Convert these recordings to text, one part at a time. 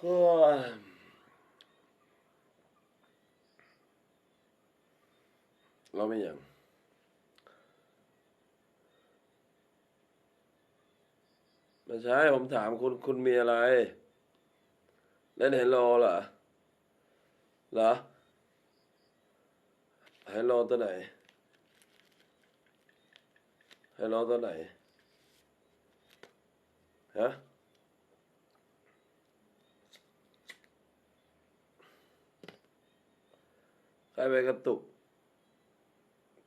โอ้ยเราไม่ย่างไม่ใช่ผมถามคุณคุณมีอะไร เล่นเฮลโลเหรอเหรอเฮลโลตัวไหนเฮลโลตัวไหนฮะ ใครไปกระตุก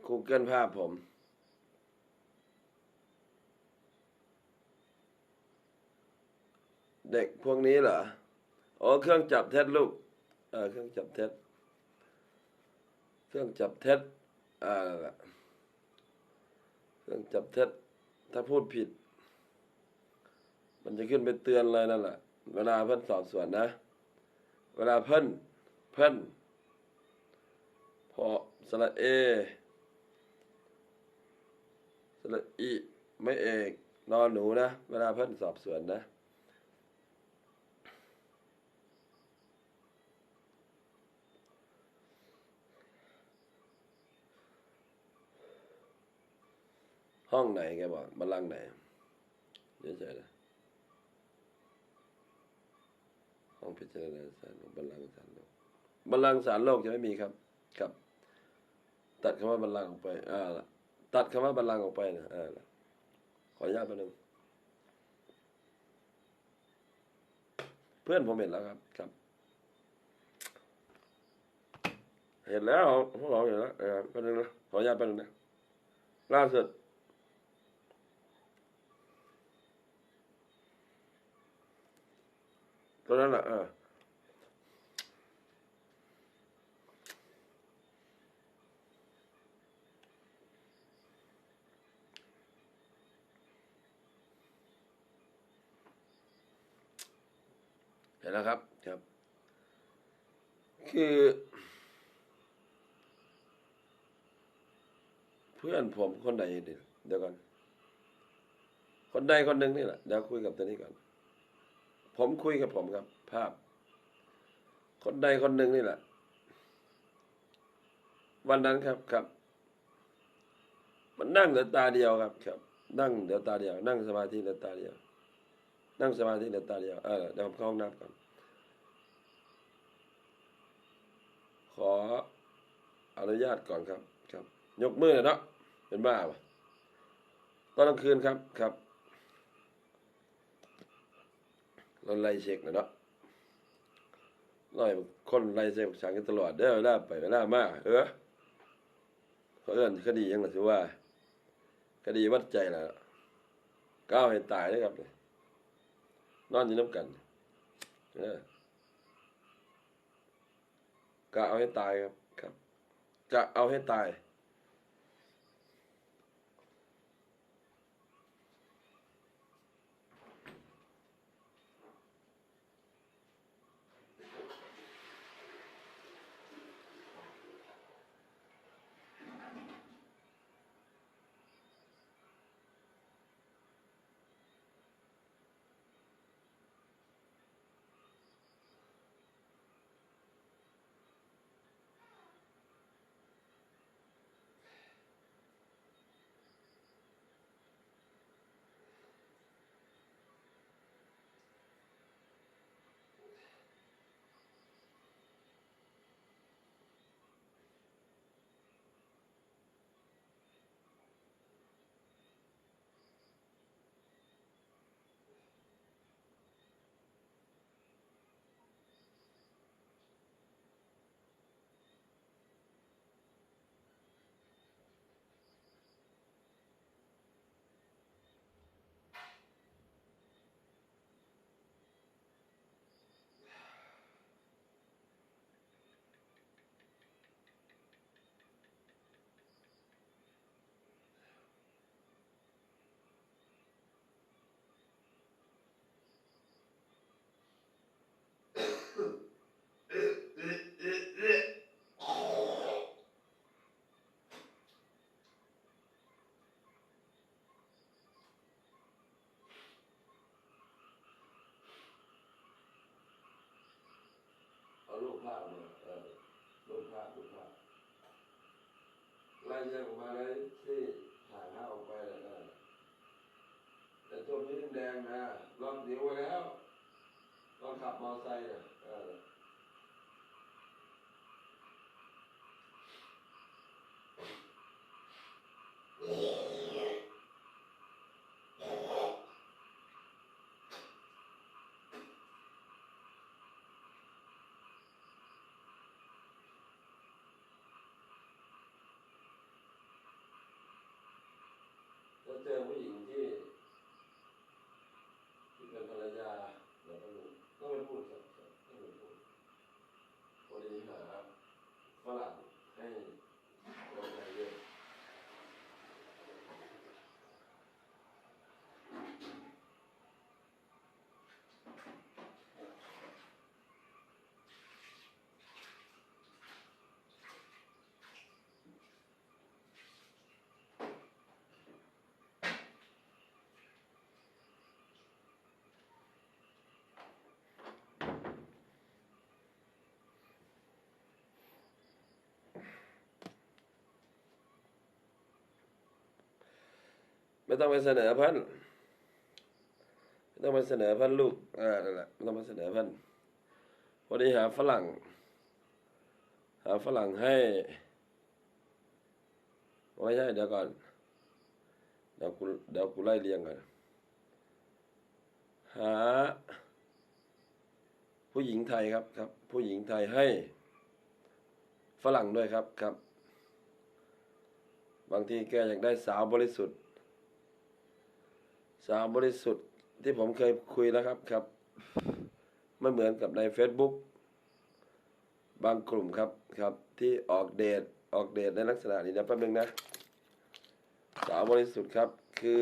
Google ภาพผม เด็กพวกนี้เหรออ๋อเครื่องจับเท็จลูกเออเครื่องจับเท็จเครื่องจับเท็จอ่าเครื่องจับเท็จถ้าพูดผิด มันจะขึ้นไปเตือนเลยนั่นแหละ เวลาเพิ่นสอบสวนนะ เวลาเพิ่นเพิ่น อสระเอสระอีไม่เอกนอนหนูนะ เวลาเพิ่อนสอบสวนนะห้องไหนแกบอกบัลลังก์ไหนเดี๋ยวเฉยนะห้องพิจารณาศาลโลกบัลลังก์ศาลโลกบัลลังก์ศาลโลกจะไม่มีครับ ครับ ตัดคำว่าบัลลังก์ออกไป อ่าล่ะตัดคำว่าบัลลังก์ออกไปนะอ่าล่ะขออนุญาตแป๊บนึงเพื่อนผมเห็นแล้วครับ ครับ เห็นแล้วพวกเราเห็นแล้วเออแป๊บนึงนะขออนุญาตแป๊บนึงนะล่าสุดตัวนั้นแหละเออ เห็นแล้วครับครับ คือ เพื่อนผมคนใดเดี๋ยวเดี๋ยวก่อน คนใดคนหนึ่งนี่แหละเดี๋ยวคุยกับตัวนี้ก่อน ผมคุยกับผมครับ ภาพ คนใดคนหนึ่งนี่แหละ วันนั้นครับครับ มันนั่งเหลือตาเดียวครับ ครับ นั่งเหลือตาเดียว นั่งสมาธิเหลือตาเดียว นั่งสมาธิเหลือตาเดียวเออเดี๋ยวผมเข้าห้องน้ำก่อน ขออนุญาตก่อนครับ ครับ ยกมือหน่อยเนาะเป็นบ้าปะตอนกลางคืนครับครับเราไล่เช็คนะเนาะร้อยคนไล่เช็คฉันกันตลอดเด้อเวลาไปเวลามากเออเขาเอื้อนคดียังไงสิว่า คดีวัดใจล่ะก้าวให้ตายเลยครับเนี่ย นอนอยู่น้ำกันเออกะเอาให้ตายครับครับ จะเอาให้ตาย งออกมาเลยที่ถ่ายภาออกไปเลยนะแต่ตัวนี้แดงนะลองนิ้วไว้แล้วลองขับมอเตอร์ไซค์นะ แล้วเจอผู้หญิงที่ที่เป็นภรรยาเราต้องรู้ต้องไม่พูดครับครับต้องไม่พูดวันนี้หาฝรั่งให้คนไทยเยอะ ไม่ต้องไปเสนอพันไม่ต้องไปเสนอพันลูกอ่านั่นแหละไม่ต้องไปเสนอพันวันนี้หาฝรั่ง หาฝรั่งให้ไม่ใช่เดี๋ยวก่อนเดี๋ยวกูเดี๋ยวกูไล่เรียงก่อนหา ผู้หญิงไทยครับครับ ผู้หญิงไทยให้ ฝรั่งด้วยครับครับ บางทีแกอยากได้สาวบริสุทธิ์ สาวบริสุทธิ์ที่ผมเคยคุยแล้วครับครับ ไม่เหมือนกับใน Facebook บางกลุ่มครับครับ ที่ออกเดทออกเดทในลักษณะนี้นะแป๊บนึงนะ สาวบริสุทธิ์ครับคือ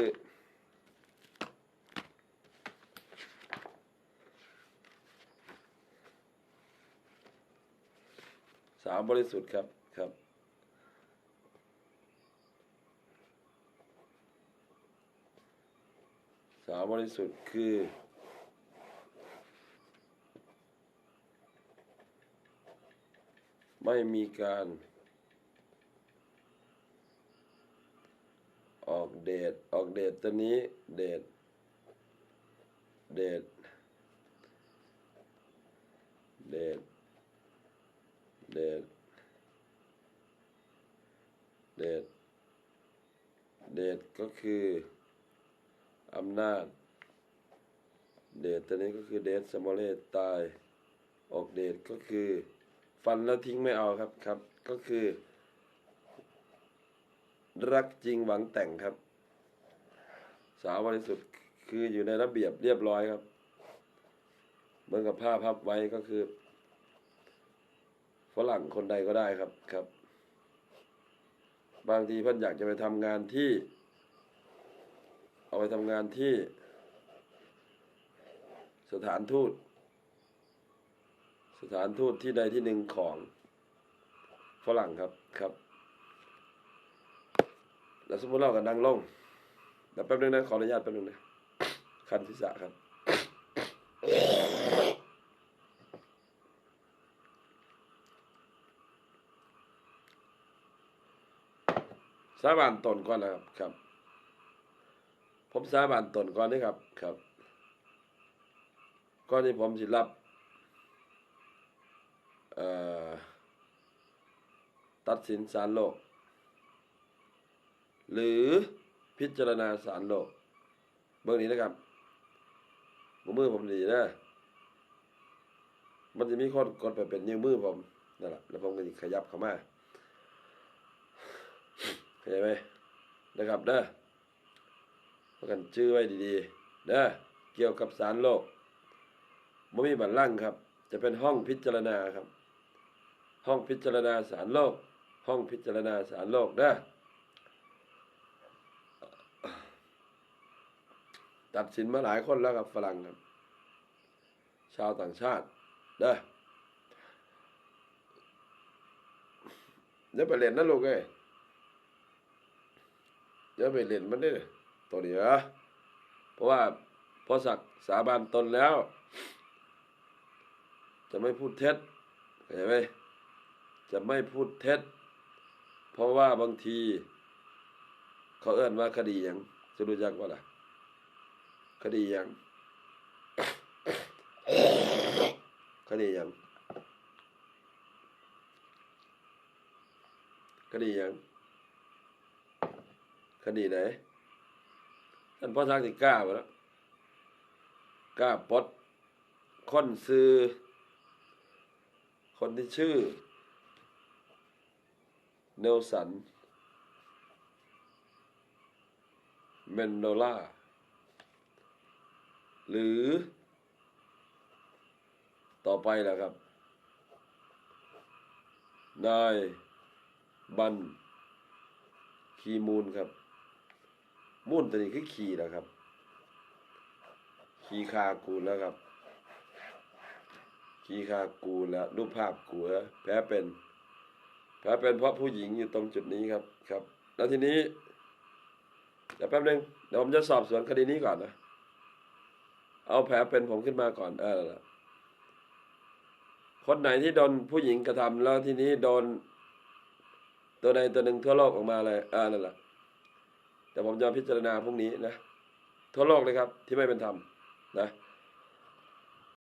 สาวบริสุทธิ์ครับครับาวบริสุทธิ์คือ ไม่มีการ ออกเดทออกเดทตัวนี้เดทเดทเดทเดทเดทเดทก็คือ อำนาจ เดทตัวนี้ก็คือเดทสมอลเลตตาย ออกเดทก็คือ ฟันแล้วทิ้งไม่เอาครับครับ ก็คือ รักจริงหวังแต่งครับ สาวบริสุทธิ์คืออยู่ในระเบียบเรียบร้อยครับเหมือนกับผ้าพับไว้ก็คือฝรั่งคนใดก็ได้ครับครับ บางทีเพิ่นอยากจะไปทำงานที่ เอาไปทำงานที่สถานทูต สถานทูตที่ใดที่หนึ่งของฝรั่งครับครับ แล้วสมมติเราก็นั่งลงเดี๋ยวแป๊บนึงนะขออนุญาตแป๊บนึงนะคันศีรษะครับสาบานตนก่อนนะครับครับ ผมสาบานตนก่อนนี่ครับ ครับก่อนที่ผมสิรับตัดสินศาลโลก หรือพิจารณาศาลโลก เบื้องนี้นะครับมือมือผมดีนะมันจะมีคนกดไปเป็นนิ้วมือผมนั่นแหละแล้วผมก็จะขยับเข้ามาเข้าใจไหมนะครับเด้อ กันชื่อไว้ดีๆเด้อเกี่ยวกับศาลโลกไม่มีบัลลังก์ครับ จะเป็นห้องพิจารณาครับ ห้องพิจารณาศาลโลก ห้องพิจารณาศาลโลกเด้อตัดสินมาหลายคนแล้วครับฝรั่งครับ ชาวต่างชาติเด้อเดี๋ยวไปเล่นนะลูกเอ้ยเดี๋ยวไปเล่นมันได้ ตัวนี้เหรอเพราะว่าพอสักสาบานตนแล้ว จะไม่พูดเท็จเข้าใจไหมจะไม่พูดเท็จ เพราะว่าบางที เขาเอิ้นว่าคดีหยังจะรู้จักว่าล่ะ คดีหยังคดีหยังคดีหยังคดีไหน ท่านพ่อทางสิกล้าบ่แล้วกล้าปลดคนซื้อ คนที่ชื่อ เนลสัน เมนโดล่า หรือ ต่อไปล่ะครับ นาย บัน คีมูลครับ มูลตัวนี้คือขี่แล้วครับ ขี่คากูแล้วครับ ขี่คากูแล้วรูปภาพกูแล้วแพ้เป็นแพ้เป็นเพราะผู้หญิงอยู่ตรงจุดนี้ครับครับ แล้วทีนี้เดี๋ยวแป๊บนึงเดี๋ยวผมจะสอบสวนคดีนี้ก่อนนะ เอาแผลเป็นผมขึ้นมาก่อน เออนั่นแหละคนไหนที่โดนผู้หญิงกระทำแล้วทีนี้โดน ตัวใดตัวหนึ่งทั่วโลกออกมาเลยอ่านั่นแหละ แต่ผมจะพิจารณาพรุ่งนี้นะทั่วโลกเลยครับที่ไม่เป็นธรรมนะ